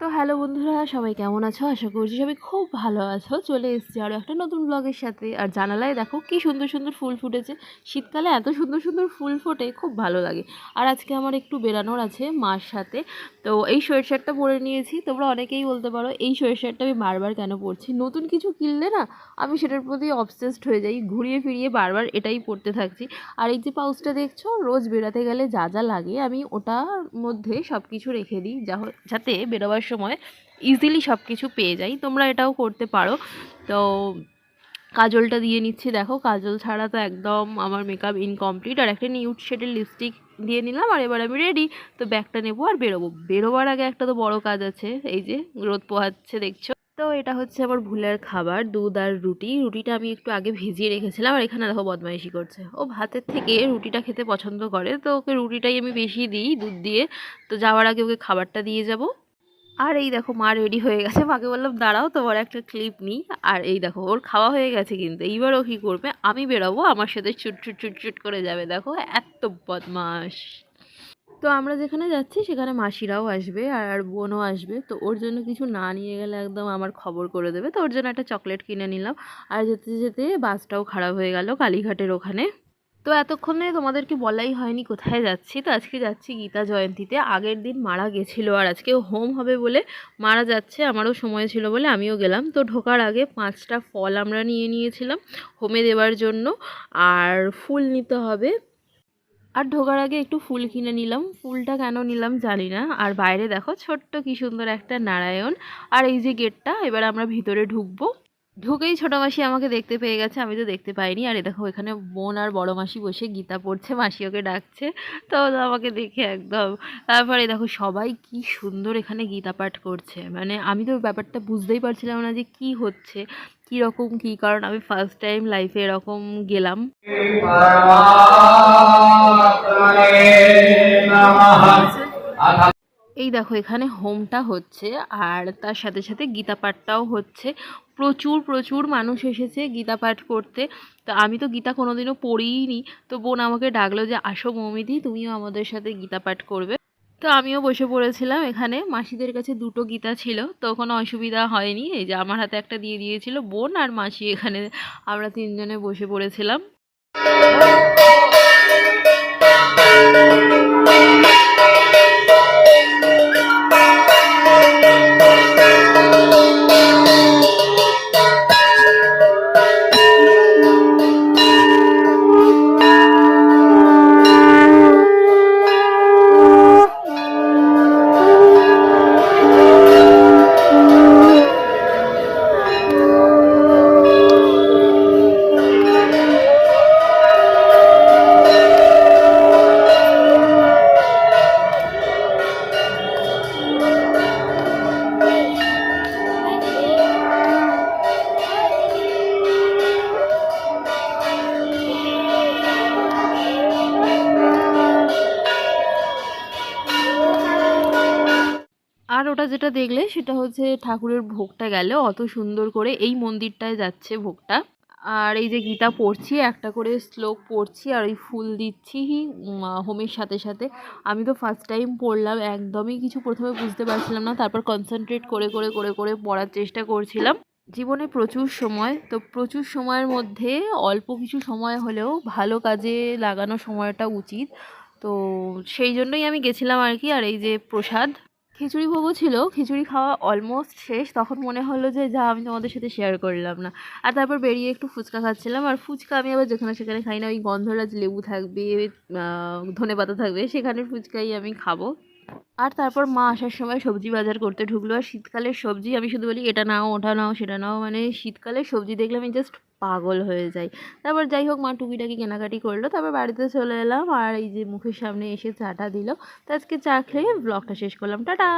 তো হ্যালো বন্ধুরা, সবাই কেমন আছো? আশা করছি সবাই খুব ভালো আছো। চলে এসেছি আরও একটা নতুন ব্লগের সাথে। আর জানালায় দেখো কি সুন্দর সুন্দর ফুল ফুটেছে। শীতকালে এত সুন্দর সুন্দর ফুল ফোটে, খুব ভালো লাগে। আর আজকে আমার একটু বেরানোর আছে মার সাথে। তো এই সোয়েট শার্টটা পরে নিয়েছি। তোমরা অনেকেই বলতে পারো, এই সোয়েট শার্টটা আমি বারবার কেন পরছি? নতুন কিছু কিনলে না, আমি সেটার প্রতি অবসেসড হয়ে যাই। ঘুরিয়ে ফিরিয়ে বারবার এটাই পরতে থাকছি। আর এই যে পাউচটা দেখছ, রোজ বেরাতে গেলে যা যা লাগে, আমি ওটার মধ্যে সব কিছু রেখে দিই। যা যাতে বেরোবার সময় ইজিলি সব কিছু পেয়ে যাই। তোমরা এটাও করতে পারো। তো কাজলটা দিয়ে নিচ্ছি। দেখো, কাজল ছাড়া তো একদম আমার মেকআপ ইনকমপ্লিট আর একটা নিউড শেডের লিপস্টিক দিয়ে নিলাম আর এবার আমি রেডি তো ব্যাগটা নেব আর বেরোবো। বেরোবার আগে একটা তো বড় কাজ আছে। এই যে, রোদ পোহাচ্ছে, দেখছ? তো এটা হচ্ছে আমার ভুলের খাবার, দুধ আর রুটি। রুটিটা আমি একটু আগে ভিজিয়ে রেখেছিলাম আর এখানে দেখো বদমাইশি করছে। ও ভাতের থেকে রুটিটা খেতে পছন্দ করে। তো ওকে রুটিটাই আমি বেশি দিই দুধ দিয়ে। তো যাওয়ার আগে ওকে খাবারটা দিয়ে যাব। আর এই দেখো মা রেডি হয়ে গেছে। মাকে বললাম, দাঁড়াও, তোমার একটা ক্লিপ নিই। আর এই দেখো, ওর খাওয়া হয়ে গেছে কিন্তু। এইবার ও কী করবে? আমি বেরোবো, আমার সাথে ছুট ছুট ছুট ছুট করে যাবে। দেখো, এত বদমাস তো আমরা যেখানে যাচ্ছি, সেখানে মাসিরাও আসবে আর বোনও আসবে। তো ওর জন্য কিছু না নিয়ে গেলে একদম আমার খবর করে দেবে। তো ওর জন্য একটা চকলেট কিনে নিলাম। আর যেতে যেতে বাসটাও খারাপ হয়ে গেল কালীঘাটের ওখানে। তো এতক্ষণে তোমাদেরকে বলাই হয়নি কোথায় যাচ্ছি। তো আজকে যাচ্ছি গীতা জয়ন্তীতে। আগের দিন মারা গেছিল আর আজকে হোম হবে বলে মারা যাচ্ছে, আমারও সময় ছিল বলে আমিও গেলাম। তো ঢোকার আগে পাঁচটা ফল আমরা নিয়ে নিয়েছিলাম হোমে দেওয়ার জন্য, আর ফুল নিতে হবে। আর ঢোকার আগে একটু ফুল কিনে নিলাম। ফুলটা কেন নিলাম জানি না। আর বাইরে দেখো ছোট্ট কি সুন্দর একটা নারায়ণ। আর এই যে গেটটা, এবার আমরা ভিতরে ঢুকবো। ঢুকেই ছোটো মাসি আমাকে দেখতে পেয়ে গেছে, আমি তো দেখতে পাইনি। আর এ দেখো, এখানে বোন আর বড় মাসি বসে গীতা পড়ছে, মাসি ওকে ডাকছে। তো আমাকে দেখে একদম, তারপরে দেখো সবাই কি সুন্দর এখানে গীতা পাঠ করছে। মানে আমি তো ব্যাপারটা বুঝতেই পারছিলাম না যে কি হচ্ছে, কী রকম, কী কারণ। আমি ফার্স্ট টাইম লাইফে এরকম গেলাম। এই দেখো, এখানে হোমটা হচ্ছে আর তার সাথে সাথে গীতা পাঠটাও হচ্ছে। প্রচুর প্রচুর মানুষ এসেছে গীতা পাঠ করতে। তো আমি তো গীতা কোনোদিনও পড়িনি তো বোন আমাকে ডাকলো যে, আসো মৌমিদি তুমিও আমাদের সাথে গীতা পাঠ করবে। তো আমিও বসে পড়েছিলাম এখানে। মাসিদের কাছে দুটো গীতা ছিল, তো কোনো অসুবিধা হয়নি। এই যে আমার হাতে একটা দিয়ে দিয়েছিল বোন আর মাসি এখানে। আমরা তিনজনে বসে পড়েছিলাম। যেটা দেখলে সেটা হচ্ছে ঠাকুরের ভোগটা গেল। অত সুন্দর করে এই মন্দিরটায় যাচ্ছে ভোগটা। আর এই যে গীতা পড়ছি, একটা করে শ্লোক পড়ছি আর ওই ফুল দিচ্ছি হোমের সাথে সাথে। আমি তো ফার্স্ট টাইম পড়লাম, একদমই কিছু প্রথমে বুঝতে পারছিলাম না, তারপর কনসেন্ট্রেট করে করে করে করে পড়ার চেষ্টা করছিলাম। জীবনে প্রচুর সময়, তো প্রচুর সময়ের মধ্যে অল্প কিছু সময় হলেও ভালো কাজে লাগানো সময়টা উচিত। তো সেই জন্যই আমি গেছিলাম আর কি, আর এই যে প্রসাদ খিচুড়ি ভোগও ছিল, খিচুড়ি খাওয়া অলমোস্ট শেষ। তখন মনে হলো যে, যা, আমি তোমাদের সাথে শেয়ার করলাম না। আর তারপর বেরিয়ে একটু ফুচকা খাচ্ছিলাম। আর ফুচকা আমি আবার যেখানে সেখানে খাই না, ওই গন্ধরাজ লেবু থাকবে ধনে পাতা থাকবে, সেখানের ফুচকাই আমি খাব। আর তারপর মা আসার সময় সবজি বাজার করতে ঢুকলো। আর শীতকালের সবজি, আমি শুধু বলি, এটা নাও, ওটা নাও, সেটা নাও। মানে শীতকালের সবজি দেখলে আমি জাস্ট পাগল হয়ে যাই। তারপর যাই হোক, মা টুকিটাকি কেনাকাটি করল, তারপর বাড়িতে চলে এলাম। আর এই যে মুখের সামনে এসে চাটা দিল। তো আজকে চা খেয়ে ব্লগটা শেষ করলাম। টাটা!